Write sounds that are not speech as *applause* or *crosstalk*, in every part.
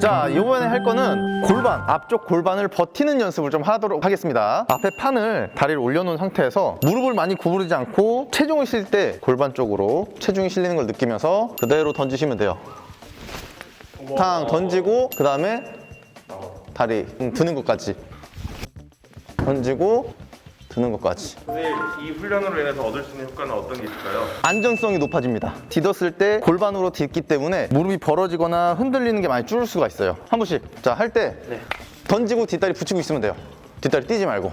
자, 이번에 할 거는 골반, 앞쪽 골반을 버티는 연습을 좀 하도록 하겠습니다. 앞에 판을 다리를 올려놓은 상태에서 무릎을 많이 구부리지 않고 체중을 실 때 골반 쪽으로 체중이 실리는 걸 느끼면서 그대로 던지시면 돼요. 탕 던지고 그 다음에 다리 음, 드는 것까지 던지고 드는 것까지 선생님 이 훈련으로 인해서 얻을 수 있는 효과는 어떤 게 있을까요? 안전성이 높아집니다. 디뎠을 때 골반으로 딛기 때문에 무릎이 벌어지거나 흔들리는 게 많이 줄을 수가 있어요. 한 번씩. 자, 할 때 던지고 뒷다리 붙이고 있으면 돼요. 뒷다리 뛰지 말고.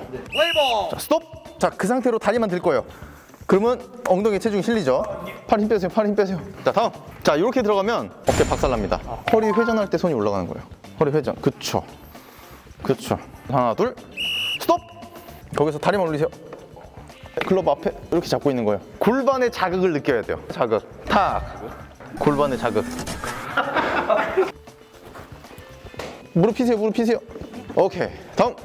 자, 스톱! 자, 그 상태로 다리만 들 거예요. 그러면 엉덩이 체중이 실리죠? 팔 힘 빼세요, 팔 힘 빼세요. 자, 다음. 자, 이렇게 들어가면 어깨 박살납니다. 허리 회전할 때 손이 올라가는 거예요. 허리 회전. 그쵸. 그쵸. 하나, 둘. 거기서 다리만 올리세요. 클럽 앞에 이렇게 잡고 있는 거예요. 골반의 자극을 느껴야 돼요. 자극. 탁. 골반의 자극. 무릎 피세요. 무릎 피세요. 오케이. 다음.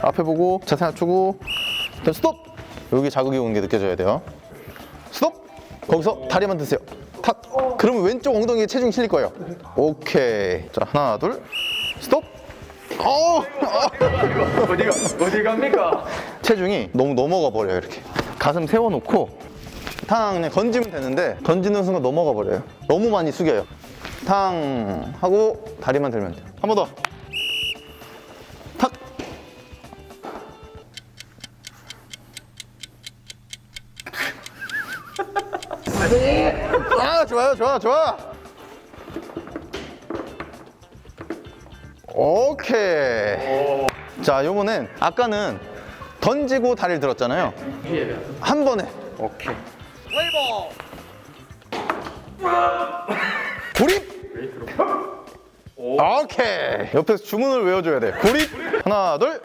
앞에 보고 자세 낮추고. 자, 스톱. 여기 자극이 오는 게 느껴져야 돼요. 스톱. 거기서 다리만 드세요. 탁. 그러면 왼쪽 엉덩이에 체중이 실릴 거예요. 오케이. 자, 하나, 둘. 스톱. 어! 어디가 어디 갑니까? 체중이 너무 넘어가 버려요 이렇게. 가슴 세워놓고 탕 그냥 던지면 되는데 던지는 순간 넘어가 버려요. 너무 많이 숙여요. 탕 하고 다리만 들면 돼요. 한 번 더. 탁! 아 좋아요 좋아 좋아. 오케이 자 요번엔 아까는 던지고 다리를 들었잖아요. 한 번에. 오케이. 구립! 오케이. 옆에서 주문을 외워줘야 돼. 구립! 하나 둘.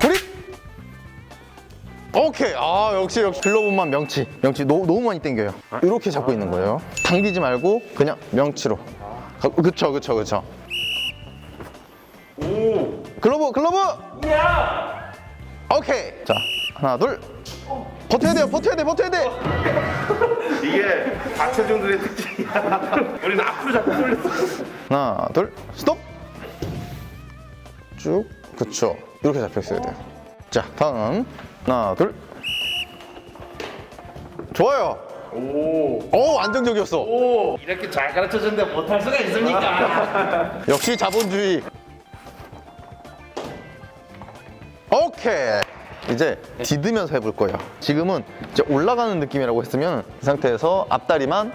구립! 오케이. 아 역시 역시. 글로브만 명치. 명치 노, 너무 많이 당겨요. 이렇게 잡고 있는 거예요. 당기지 말고 그냥 명치로. 가- 그쵸 그쵸 그쵸 오! 글로브 글로브! 오케이. 자 하나 둘. 버텨야 돼요 버텨야 돼 버텨야 돼. *laughs* 이게 다체중들의 특징이야. *laughs* 우리는 앞으로 자꾸 쏠렸어 하나 둘. 스톱. 쭉. 그쵸. 이렇게 잡혀 있어야 돼요. 자 다음. 하나 둘. 좋아요. 오! 오 안정적이었어. 오. 이렇게 잘 가르쳐 줬는데 못할 수가 있습니까? *laughs* 역시 자본주의 오케이. 이제 디드면서 해볼 거예요. 지금은 이제 올라가는 느낌이라고 했으면 이 상태에서 앞다리만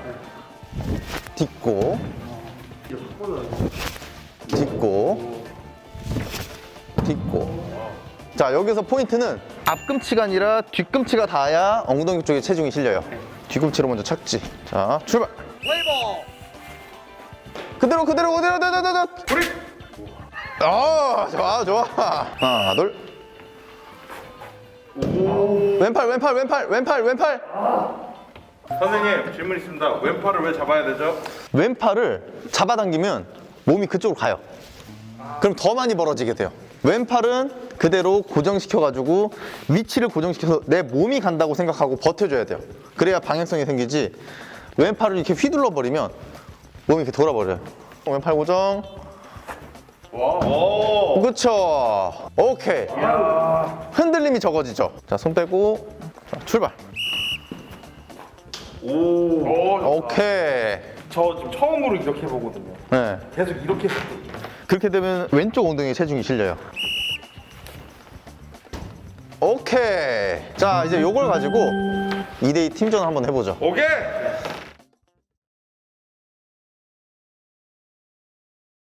딛고 딛고 딛고. 자 여기서 포인트는 앞꿈치가 아니라 뒤꿈치가 닿아야 엉덩이 쪽에 체중이 실려요. 뒤꿈치로 먼저 착지. 자 출발. 그대로 그대로 그대로 그대로 그대로. 우리! 아 좋아 좋아. 하나 둘 왼팔 왼팔 왼팔 왼팔 왼팔. 선생님 질문 있습니다. 왼팔을 왜 잡아야 되죠? 왼팔을 잡아당기면 몸이 그쪽으로 가요. 그럼 더 많이 벌어지게 돼요. 왼팔은 그대로 고정시켜 가지고 위치를 고정시켜서 내 몸이 간다고 생각하고 버텨줘야 돼요. 그래야 방향성이 생기지 왼팔을 이렇게 휘둘러 버리면 몸이 이렇게 돌아버려요. 왼팔 고정. 오! 그쵸? 오케이. 흔 들림이 적어지죠. 자 손 빼고 자, 출발. 오! 오! 오케이. 저 지금 처음으로 이렇게 해보거든요. 네. 계속 이렇게 했거든요 그렇게 되면 왼쪽 엉덩이에 체중이 실려요. 오케이. 자 이제 요걸 가지고 2대2 팀전 한번 해보죠. 오케이!